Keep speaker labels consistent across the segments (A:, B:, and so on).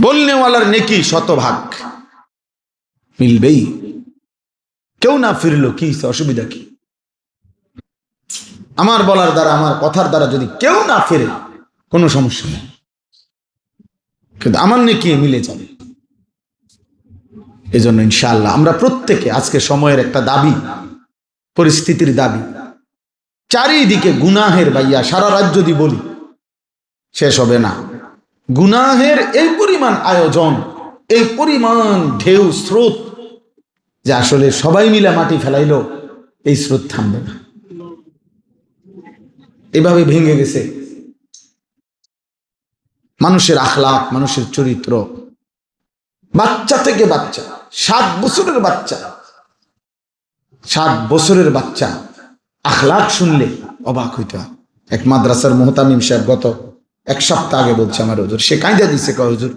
A: বলনেওয়ালার নেকি শতভাগ। মিলবেই। কেউ না ফিরলো কি অসুবিধা কি? আমার বলার দ্বারা, আমার কথার দ্বারা যদি কেউ না ফিরে, কোনো সমস্যা নেই। কিন্তু আমার নেকি মিলে যাবে। এই জন্য ইনশাআল্লাহ আমরা প্রত্যেকে আজকে সময়ের একটা দাবি, পরিস্থিতির দাবি, চারিদিকে গুনাহের বাইয়া, সারা রাত যদি বলি, শেষ হবে না। গুনাহের এই পরিমাণ আয়োজন, এই পরিমাণ ঢেউ স্রোত যে আসলে সবাই মিলে মাটি ফেলাইলো, এই স্রোত থামবে না। এভাবে ভেঙে গেছে। মানুষের আখলাক মানুষের চরিত্র। বাচ্চা থেকে বাচ্চা, সাত বছরের বাচ্চা। সাত বছরের বাচ্চা। আখলাক শুনলে অবাক হইতে এক মাদ্রাসার মোহতামিম সাহেব গত এক সপ্তাহ আগে বলছে আমার হুজুর। সে কাঁদা দিছে হুজুর,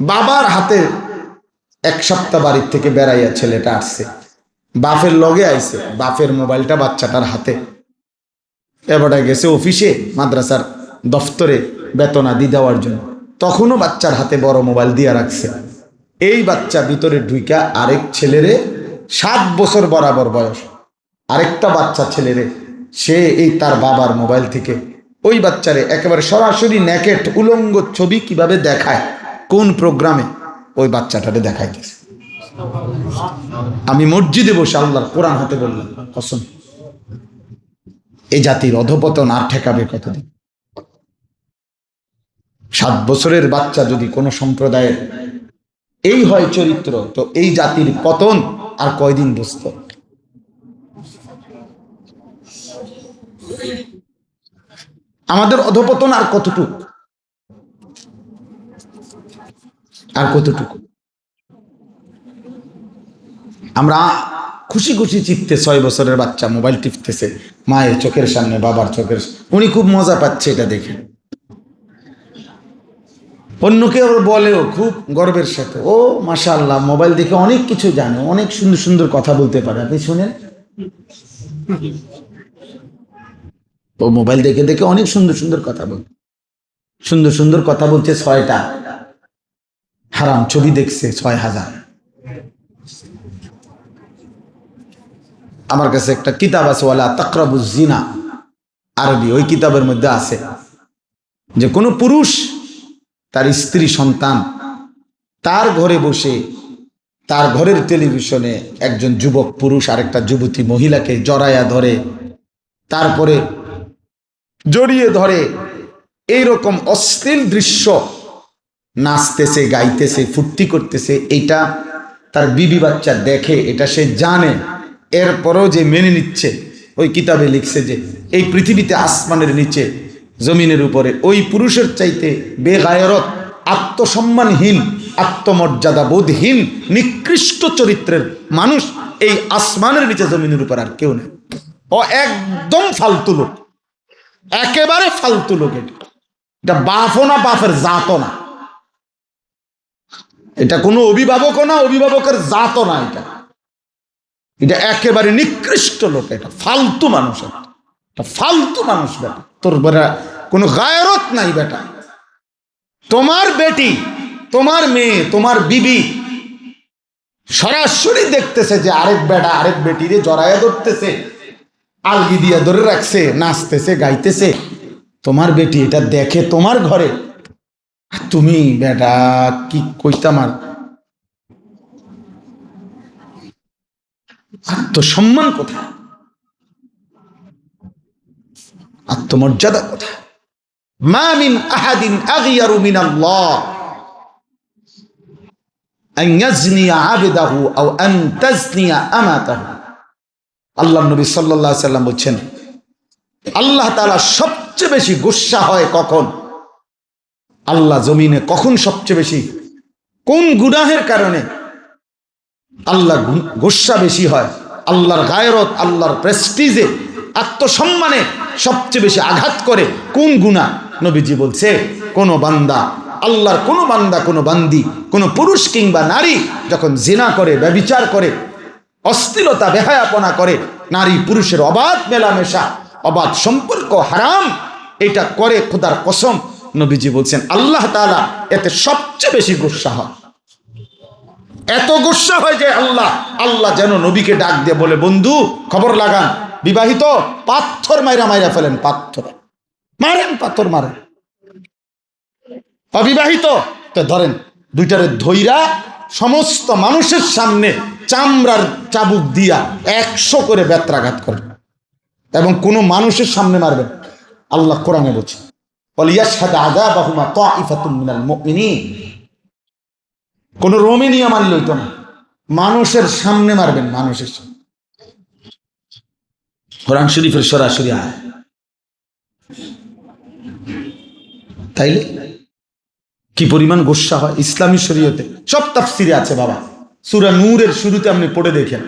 A: বাবার হাতে এক সপ্তাহ বাড়ির থেকে বেড়াইয়া ছেলেটা আসছে। বাফের লগে আইছে বাফের মোবাইলটা বাচ্চাটার হাতে। এবারটা গেছে অফিসে মাদ্রাসার দফতরে বেতন আদি দেওয়ার জন্য। তখনও বাচ্চার হাতে বড় মোবাইল দিয়ে রাখছে। এই বাচ্চা ভিতরে ঢুইকা আরেক ছেলেরে সাত বছর বরাবর বয়স। আরেকটা বাচ্চা ছেলেরে, সে এই তার বাবার মোবাইল থেকে ওই বাচ্চারে একেবারে সরাসরি ন্যাকেট উলঙ্গ ছবি কীভাবে দেখায়? কোন প্রোগ্রামে? ওই বাচ্চাটারে দেখাইতেছে। আমি মসজিদে বসে আল্লাহর কোরআন হাতে বললাম, কসম, এই জাতির অধপতন আর ঠেকাবে কতদিন? সাত বছরের বাচ্চা যদি কোনো সম্প্রদায়ের, এই হয় চরিত্র, তো এই জাতির পতন আর কয়দিন দোস্ত আমাদের অধপতন আর কতটুক? আর কতটুকু? আমরা খুশি খুশি চিত্তে ছয় বছরের বাচ্চা, মোবাইল টিপতেছে, মায়ের চোখের সামনে, বাবার চোখের উনি খুব মজা পাচ্ছে এটা দেখে। অন্য কেউ আবার বলেও খুব গর্বের সাথে, ও মাশা আল্লাহ মোবাইল দেখে অনেক কিছু জানে, অনেক সুন্দর সুন্দর কথা বলতে পারে। আপনি শুনেন? ও মোবাইল দেখে দেখে অনেক সুন্দর সুন্দর কথা বল সুন্দর সুন্দর কথা বলছে ছয়টা। হারাম, ছবি দেখছে ছয় হাজার। আমার কাছে একটা কিতাব আছে, ওয়ালা তাকরাবুজ জিনা আরবি, ওই কিতাবের মধ্যে আছে যে কোনো পুরুষ তার স্ত্রী, সন্তান তার ঘরে বসে তার ঘরের টেলিভিশনে একজন যুবক পুরুষ, আরেকটা যুবতী মহিলাকে জড়ায়া ধরে। তারপরে জড়িয়ে ধরে। এইরকম অশ্লীল দৃশ্য নাচতেছে, গাইতেছে, ফুর্তি করতেছে এটা তার বিবি বাচ্চা দেখে, এটা সে জানে। এরপরও যে মেনে নিচ্ছে, ওই কিতাবে লিখছে যে, এই পৃথিবীতে আসমানের নিচে, জমিনের উপরে, ওই পুরুষের চাইতে বেগায়রত, আত্মসম্মানহীন আত্মমর্যাদা বোধহীন নিকৃষ্ট চরিত্রের মানুষ এই আসমানের নিচে, জমিনের উপর আর কেউ নেই। ও একদম ফালতু লোক। একেবারে ফালতু লোক এটা বাফও না বাফের জাতও না। এটা কোনো অভিভাবকও না, অভিভাবকের জাতও না এটা। এটা একেবারে নিকৃষ্ট লোক, এটা ফালতু মানুষ এটা। ফালতু মানুষ বেটা তোর বেটা, কোনো গায়রত নাই বেটা তোমার বেটি, তোমার মেয়ে, তোমার বিবি সরাসরি দেখতেছে যে আরেক বেটা, আরেক বেটিরে জড়াইয়া ধরতেছে। আলগি দিয়া ধরে রাখছে, নাচতেছে, গাইতেছে। তোমার বেটি এটা দেখে তোমার ঘরে। তুমি, বেটা, কি কইতাম আর? আত্মসম্মান কোথায়? আত্মমর্যাদা কোথায়? মা আহাদিন আল্লাহ আল্লাহ নবী আলাইহি সাল্লাম বলছেন, আল্লাহ তাআলা সবচেয়ে বেশি গুসা হয় কখন? আল্লাহ জমিনে কখন সবচেয়ে বেশি? কোন গুনাহের কারণে? আল্লাহ গোসা বেশি হয়। আল্লাহর গায়রত, আল্লাহর প্রেস্টিজে আত্মসম্মানে সবচেয়ে বেশি আঘাত করে। কোন গুণা নবীজি বলছে, কোনো বান্দা, আল্লাহর কোনো বান্দা, কোনো বান্দি, কোনো পুরুষ কিংবা নারী যখন জিনা করে, ব্যবিচার করে অস্থিরতা, বেহায়াপনা করে। নারী পুরুষের অবাধ মেলামেশা, অবাধ সম্পর্ক হারাম, এটা করে খোদার কসম। নবীজি বলছেন, আল্লাহ তাআলা এতে সবচেয়ে সবচেয়ে বেশি গুসা হয়। এত গুসা হয় যে আল্লাহ আল্লাহ যেন নবীকে ডাক দিয়ে বলে, বন্ধু, খবর লাগান। বিবাহিত, পাথর মাইরা মাইরা ফেলেন, পাথর। মারেন পাথর মারেন। অবিবাহিত, তো ধরেন, দুইটারে ধৈরা সমস্ত মানুষের সামনে চামড়ার চাবুক দিয়া একশো করে বেত্রাঘাত করেন এবং কোনো মানুষের সামনে মারবেন আল্লাহ কোরআনে বলছে কোন রোমেনিয়া মারল তো না। মানুষের সামনে মারবেন মানুষের সামনে। কোরআন শরীফের সরাসরি আয় তাইলে কি পরিমাণ গোসা হয়? ইসলামী শরীয়তে সব তাফসিরে আছে বাবা। সুরা নূরের শুরুতে আপনি পড়ে দেখেন।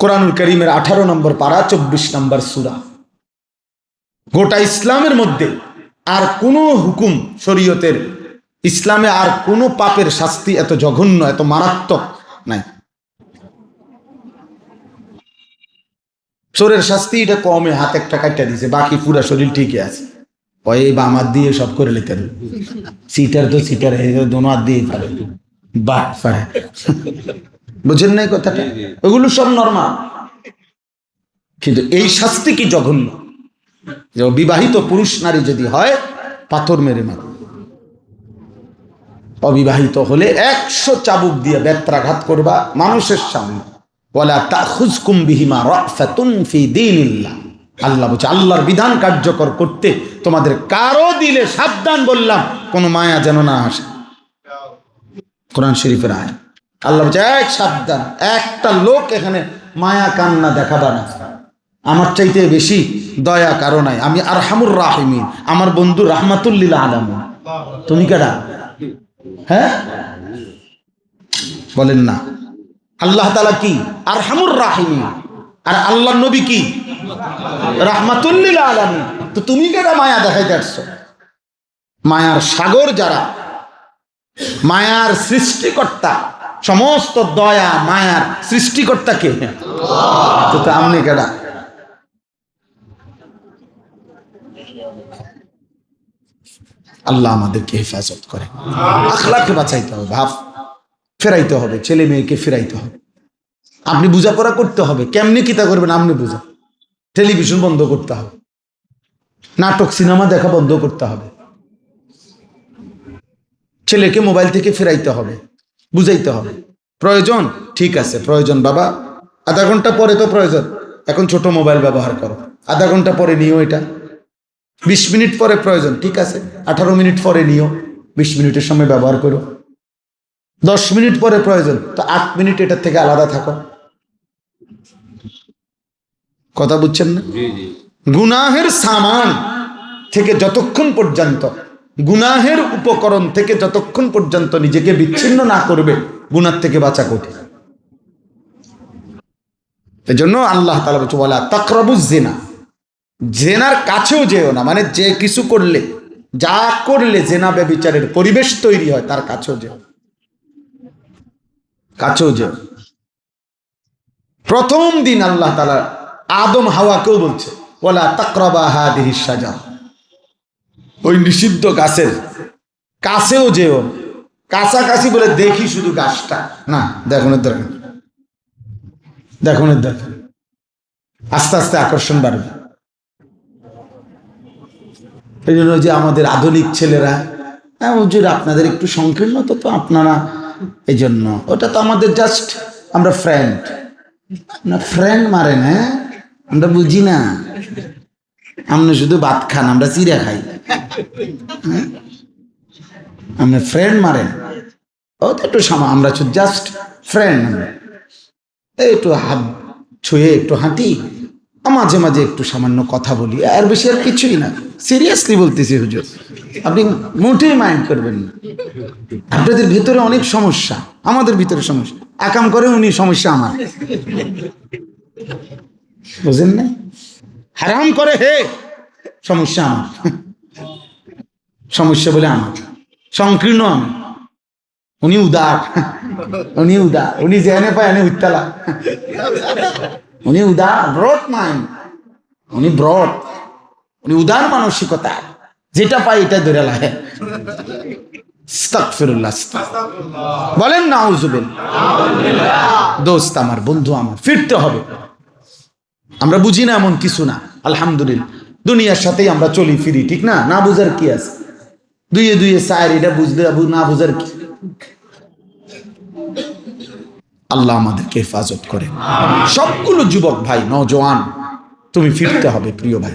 A: কোরআনুল করিমের আঠারো নম্বর পারা, চব্বিশ নম্বর সুরা। গোটা ইসলামের মধ্যে আর কোনো হুকুম শরীয়তের ইসলামে আর কোনো পাপের শাস্তি এত জঘন্য, এত মারাত্মক নাই। চোরের শাস্তি এটা কমে হাত একটা কাটটা দিছে, বাকি পুরা শরীর ঠিকই আছে। ওই বাম হাত দিয়ে সব করে হবে। সিটার তো সিটার দোনো হাত দিয়ে পারে। বাহ। বুঝেন নাই কথাটা? ওগুলো সব নর্মাল কিন্তু এই শাস্তি কি জঘন্য? যে বিবাহিত পুরুষ নারী যদি হয় পাথর মেরে মারে অবিবাহিত হলে একশো চাবুক দিয়ে বেত্রাঘাত করবা মানুষের সামনে। বলা তা খুজকুম বিহিমা রাফাতুন ফি দীনিল্লাহ। আল্লাহ বলছে আল্লাহর বিধান কার্যকর করতে তোমাদের কারও দিলে সাবধান বললাম কোনো মায়া যেন না আসে। কোরআন শরীফের আয় আল্লাহ এক সাবধান, একটা লোক এখানে মায়া কান্না দেখাবা না। আমার চাইতে বেশি দয়া কারও নাই। আমি আর হামুর রাহিমিন, আমার বন্ধু রাহমাতুল্লিল আলম তুমি কেডা? হ্যাঁ? বলেন না। আল্লাহ তালা কি? আর হামুর রাহিমিন। আর আল্লাহ নবী কি? রাহমাতুল্লিল আলমী তো তুমি কেডা মায়া দেখাইতে আসছো? মায়ার সাগর যারা মায়ার সৃষ্টিকর্তা, সমস্ত দয়া মায়ার সৃষ্টিকর্তা কে? আমনি কেডা? আল্লাহ আমাদেরকে হেফাজত করে। আখলাকে বাঁচাইতে হবে, ভাব ফেরাইতে হবে, ছেলে মেয়েকে ফেরাইতে হবে। আপনি বোঝাপড়া করতে হবে, কেমনি কিতা করবেন আপনি বুঝা। টেলিভিশন বন্ধ করতে হবে। নাটক, সিনেমা দেখা বন্ধ করতে হবে। ছেলেকে মোবাইল থেকে ফেরাইতে হবে বুঝাইতে হবে। প্রয়োজন? ঠিক আছে প্রয়োজন বাবা। আধা ঘণ্টা পরে তো প্রয়োজন। এখন ছোট মোবাইল ব্যবহার করো। আধা ঘণ্টা পরে নিও এটা। বিশ মিনিট পরে প্রয়োজন ঠিক আছে। আঠারো মিনিট পরে নিও। বিশ মিনিটের সময় ব্যবহার করো। দশ মিনিট পরে প্রয়োজন তো আট মিনিট এটার থেকে আলাদা থাকো। কথা বুঝছেন না? গুনাহের সামান থেকে যতক্ষণ পর্যন্ত গুনাহের উপকরণ থেকে যতক্ষণ পর্যন্ত নিজেকে বিচ্ছিন্ন না করবে গুনার থেকে বাঁচা কঠিন। এজন্য আল্লাহ তালা বলছে বলা তকরবুজ জেনা জেনার কাছেও যেও না মানে যে কিছু করলে, যা করলে জেনা ব্যবিচারের পরিবেশ তৈরি হয়, তার কাছেও যেও। কাছেও যেও। প্রথম দিন আল্লাহ তালা আদম হাওয়াকেও বলছে বলা তাকরবা হাদিহি সাজা ওই নিষিদ্ধ গাছের। কাছেও যেও। কাছাকাছি বলে দেখি শুধু গাছটা। না দেখনের দরকার নেই। দেখনের দরকার আস্তে আস্তে আকর্ষণ বাড়বে। এই জন্য যে আমাদের আধুনিক ছেলেরা হ্যাঁ হুজুর, আপনাদের একটু সংকীর্ণতা তো তো আপনারা এই জন্য ওটা তো আমাদের জাস্ট আমরা ফ্রেন্ড না ফ্রেন্ড মারেন হ্যাঁ? আমরা বুঝি না। আপনি শুধু ভাত খান, আমরা চিড়া খাই। হ্যাঁ? আপনি ফ্রেন্ড মারেন। ও তো একটু সামা, আমরা জাস্ট ফ্রেন্ড একটু হাত ছুঁয়ে, একটু হাঁটি, মাঝে মাঝে একটু সামান্য কথা বলি, আর বেশি আর কিছুই না। সিরিয়াসলি বলতেছি হুজুর, আপনি মোটেই মাইন্ড করবেন না। আপনাদের ভিতরে অনেক সমস্যা, আমাদের ভিতরে সমস্যা। একাম করে, উনি সমস্যা আমার। বুঝেন না হারাম করে হে। সমস্যা আমার। সমস্যা বলে আমার। সংকীর্ণ আমি। উনি উদার। উনি উদার। উনি জেনে পায় এনে উত্তালা। উনি উদার ব্রড মাইন্ড উনি ব্রড উনি উদার মানসিকতা। যেটা পাই এটা ধরে লাগে। বলেন না আউজুবিল দোস্ত আমার, বন্ধু আমার। ফিরতে হবে। আমরা বুঝি না এমন কিছু না। আলহামদুলিল্লাহ। দুনিয়ার সাথেই আমরা চলি, ফিরি, ঠিক না? না বুঝার কি আছে? দুইয়ে দুইয়ে সায়ের এটা বুঝলে না বুঝার কি? আল্লাহ আমাদেরকে হেফাজত করে সবগুলো যুবক ভাই, নজওয়ান, তুমি ফিরতে হবে প্রিয় ভাই।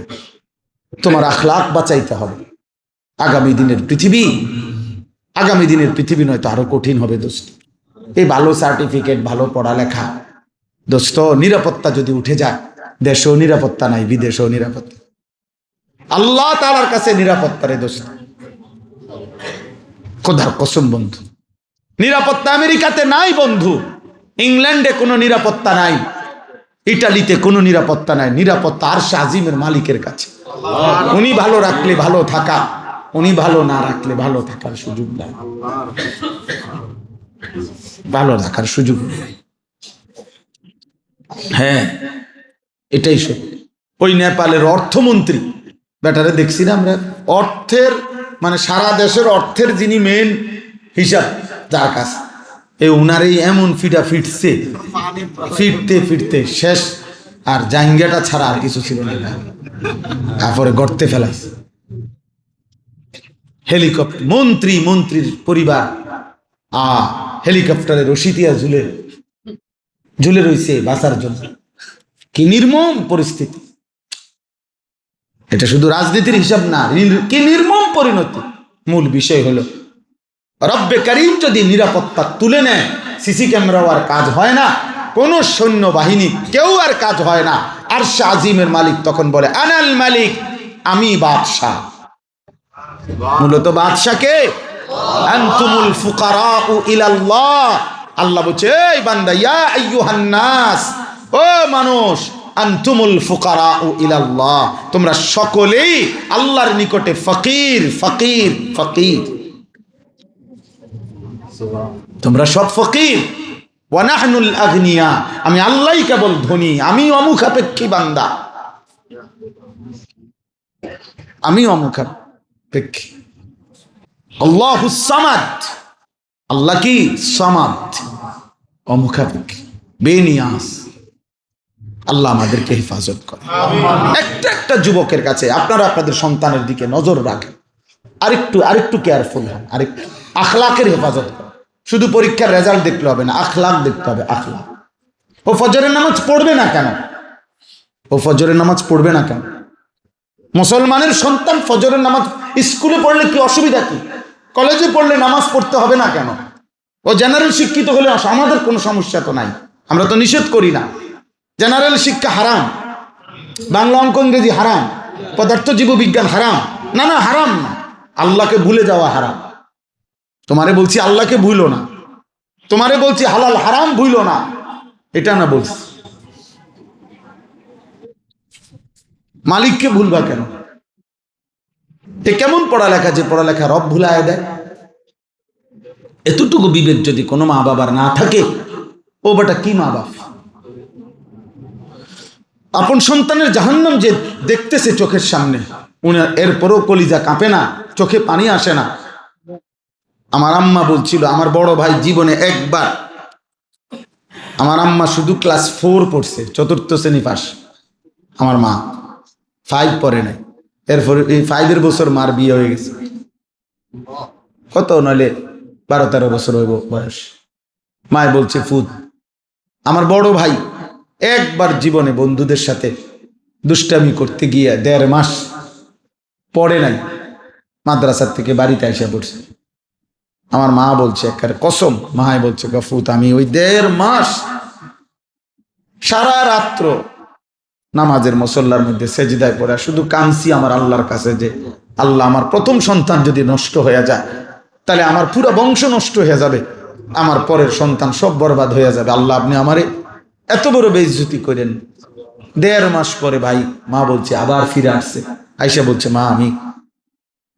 A: তোমার আখলাখ বাঁচাইতে হবে। আগামী দিনের পৃথিবী, আগামী দিনের পৃথিবী নয়তো আরও কঠিন হবে দোস্ত। এই ভালো সার্টিফিকেট ভালো পড়ালেখা, দোস্ত, নিরাপত্তা যদি উঠে যায় দেশেও নিরাপত্তা নাই, বিদেশেও নিরাপত্তা। আল্লাহ তালার কাছে নিরাপত্তা রে দোস্ত খোদার কসম বন্ধু, নিরাপত্তা আমেরিকাতে নাই বন্ধু, ইংল্যান্ডে কোনো নিরাপত্তা নাই, ইটালিতে কোনো নিরাপত্তা নাই, নিরাপত্তা আর আজিমের মালিকের কাছে। উনি ভালো রাখলে ভালো থাকা, উনি ভালো না রাখলে ভালো থাকার সুযোগ নাই। ভালো রাখার সুযোগ। হ্যাঁ এটাই সত্যি। ওই নেপালের অর্থমন্ত্রী, ব্যাটারে দেখছি না আমরা, অর্থের মানে সারা দেশের অর্থের যিনি মেন হিসাব যার কাছে এই উনারই এমন ফিটা ফিটছে ফিরতে ফিরতে শেষ, আর জাঙ্গিয়াটা ছাড়া আর কিছু ছিল না। তারপরে গর্তে ফেলাইছে। হেলিকপ্টার মন্ত্রী, মন্ত্রীর পরিবার, আ, হেলিকপ্টারে রশিতিয়া ঝুলে ঝুলে রইছে বাঁচার জন্য। কি নির্মম পরিস্থিতি। এটা শুধু রাজনীতির হিসাব না কি নির্মম পরিণতি। মূল বিষয় হলো, রব্বে করিম যদি নিরাপত্তা তুলে নেয়, সিসি ক্যামেরাও আর কাজ হয় না, কোন সৈন্য বাহিনী কেউ আর কাজ হয় না। আর শাহ আজিমের মালিক তখন বলে, আনাল মালিক, আমি বাদশাহ। মূলত বাদশাকে আনতুমুল ফুকারাউ ইলাল্লাহ। আল্লাহ বলছে, এই বান্দা, ইয়া আইয়ুহান নাস ও মানুষ, আনতুমুল ফুকারাউ ইলাল্লাহ, তোমরা সকলেই আল্লাহর নিকটে ফকির ফকির ফকির। তোমরা সব ফকির। ওয়ানাহনুল আগনিয়া, আমি আল্লাহই কেবল ধনী, আমি অমুখাপেক্ষী বান্দা। আমি আল্লাহ সামাদ, আল্লাহ কি সামাদ? অমুখাপেক্ষী বেনিয়াস আল্লাহ আমাদেরকে হেফাজত করে একটা একটা যুবকের কাছে আপনারা আপনাদের সন্তানের দিকে নজর রাখেন। আরেকটু আরেকটু কেয়ারফুল হন, আরেকটু আখলাকের হেফাজত করেন। শুধু পরীক্ষার রেজাল্ট দেখতে হবে না, আখলাক দেখতে হবে, আখলাক। ও ফজরের নামাজ পড়বে না কেন? ও ফজরের নামাজ পড়বে না কেন? মুসলমানের সন্তান ফজরের নামাজ স্কুলে পড়লে কি অসুবিধা কি? কলেজে পড়লে নামাজ পড়তে হবে না কেন? ও জেনারেল শিক্ষিত হলে আমাদের কোনো সমস্যা তো নাই। আমরা তো নিষেধ করি না। জেনারেল শিক্ষা হারাম। বাংলা অঙ্ক, ইংরেজি হারাম। পদার্থ জীববিজ্ঞান হারাম। না না, হারাম না। আল্লাহকে ভুলে যাওয়া হারাম। তোমারে বলছি আল্লাহকে ভুলো না। তোমারে বলছি হালাল হারাম, ভুলো না। এটা না বলছি। মালিককে ভুলবা কেন? এ কেমন পড়ালেখা যে পড়ালেখা রব ভুলায় দেয়? এতটুকু বিবেক যদি কোনো মা বাবার না থাকে, ও বেটা কি মা বাপ আপন সন্তানের জাহান্নাম যে দেখতেছে চোখের সামনে, উনি এরপরও কলিজা কাঁপে না, চোখে পানি আসে না। আমার আম্মা বলছিল, আমার বড় ভাই জীবনে একবার। আমার আম্মা শুধু ক্লাস ফোর পড়ছে, চতুর্থ শ্রেণি পাস। আমার মা ফাইভ পড়ে নাই। এরপরে এই ফাইভের বছর মার বিয়ে হয়ে গেছে। কত নইলে বারো তেরো বছর হইব বয়স। মায় বলছে ফুদ আমার বড় ভাই একবার জীবনে বন্ধুদের সাথে দুষ্টামি করতে গিয়ে দেড় মাস পড়ে নাই, মাদ্রাসার থেকে বাড়িতে এসে পড়ছে। আমার মা বলছে, একবার কসম, মায় বলছে, গফুত, আমি ওই দেড় মাস সারা রাত্র নামাজের মুসল্লার মধ্যে সেজিদায় পড়ে শুধু কাঁদছি আমার আল্লাহর কাছে যে আল্লাহ আমার প্রথম সন্তান যদি নষ্ট হয়ে যায়, তাহলে আমার পুরো বংশ নষ্ট হয়ে যাবে, আমার পরের সন্তান সব বরবাদ হয়ে যাবে। আল্লাহ আপনি আমারে এত বড় বেইজ্জতি করেন। দেড় মাস পরে ভাই মা বলছে, আবার ফিরে আসছে। আইসা বলছে, মা, আমি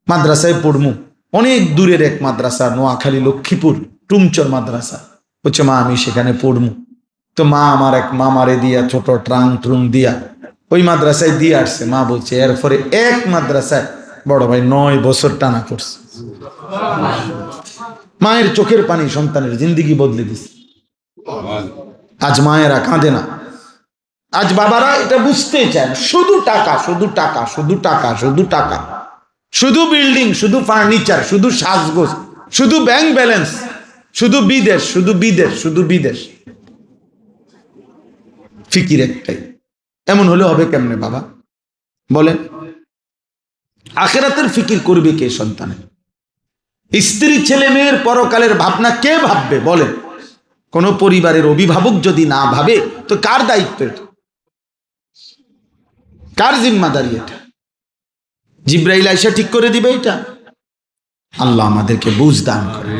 A: মাদ্রাসায় পড়মু। অনেক দূরের এক মাদ্রাসা, নোয়াখালী লক্ষ্মীপুর, টুমচর মাদ্রাসা। বলছে, মা, আমি সেখানে পড়মু। তো মা আমার এক মামারে দিয়া, ছোট ট্রাং ট্রুং দিয়া ওই মাদ্রাসায় দিয়ে আসছে। মা বলছে, এরপরে এক মাদ্রাসায় বড় ভাই নয় বছর টানা করছে মায়ের চোখের পানি সন্তানের জিন্দিগি বদলে দিছে। আজ মায়েরা কাঁদে না। আজ বাবারা এটা বুঝতে চায় শুধু টাকা শুধু টাকা শুধু টাকা শুধু টাকা। শুধু বিল্ডিং, শুধু ফার্নিচার, শুধু সাজগোজ, শুধু ব্যাংক ব্যালেন্স, শুধু বিদেশ শুধু বিদেশ শুধু বিদেশ। ফিকির একটাই। এমন হলে হবে কেমনে বাবা? বলেন, আখেরাতের ফিকির করবে কে সন্তানে? স্ত্রী ছেলে মেয়ের পরকালের ভাবনা কে ভাববে? বলেন। কোন পরিবারের অভিভাবক যদি না ভাবে, তো কার দায়িত্ব এটা? কার জিম্মাদারি এটা? জিব্রাইল আইসা ঠিক করে দিবে এটা? আল্লাহ আমাদেরকে বুঝ দান করে।